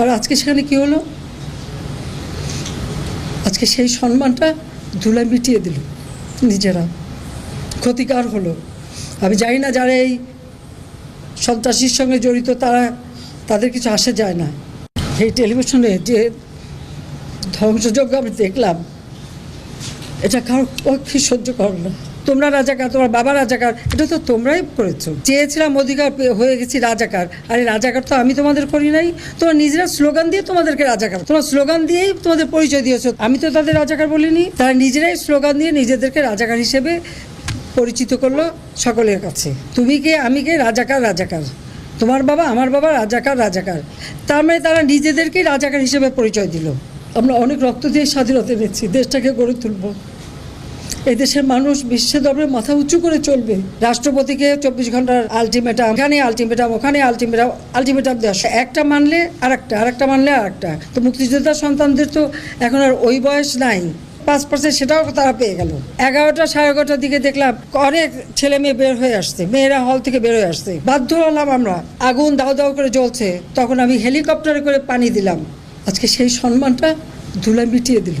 আর আজকে সেখানে কি হলো? আজকে সেই সম্মানটা ধুলাই মিটিয়ে দিল নিজেরা। ক্ষতিকার হলো। আমি জানি না যারা এই সন্ত্রাসীর সঙ্গে জড়িত, তারা, তাদের কিছু আসে যায় না। এই টেলিভিশনে যে ধ্বংসযজ্ঞ আমি দেখলাম, এটা কারও পক্ষে সহ্য করো না। তোমরা রাজাকার, তোমার বাবা রাজাকার, এটা তো তোমরাই করেছ। চেয়েছিলাম অধিকার হয়ে গেছি রাজাকার। আরে রাজাকার তো আমি তোমাদের করি নাই। তোমরা নিজেরা স্লোগান দিয়ে তোমাদেরকে রাজাকার তোমার স্লোগান দিয়েই তোমাদের পরিচয় দিয়েছ। আমি তো তাদের রাজাকার বলিনি। তারা নিজেরাই স্লোগান দিয়ে নিজেদেরকে রাজাকার হিসেবে পরিচিত করল সকলের কাছে। তুমি কে? আমি কে? রাজাকার রাজাকার। তোমার বাবা, আমার বাবা রাজাকার রাজাকার। তার মানে তারা নিজেদেরকেই রাজাকার হিসেবে পরিচয় দিল। আমরা অনেক রক্ত দিয়ে স্বাধীনতা নিচ্ছি দেশটাকে গড়ে তুলবো। এই দেশের মানুষ বিশ্বের দরবারে মাথা উঁচু করে চলবে। রাষ্ট্রপতিকে চব্বিশ ঘণ্টার আলটিমেটাম এখানে আলটিমেটাম ওখানে আলটিমেটাম আলটিমেটাম দেওয়া একটা মানলে আরেকটা আরেকটা মানলে আরেকটা। তো মুক্তিযোদ্ধার সন্তানদের তো এখন আর ওই বয়স নাই। পাঁচ পার্সেন্ট সেটাও তারা পেয়ে গেল। এগারোটা সাড়ে এগারোটার দিকে দেখলাম অনেক ছেলে মেয়ে বের হয়ে আসছে। মেয়েরা হল থেকে বের হয়ে আসছে। বাধ্য হলাম আমরা। আগুন দাও দাও করে জ্বলছে। তখন আমি হেলিকপ্টারে করে পানি দিলাম। আজকে সেই সম্মানটা ধুলায় মিটিয়ে দিল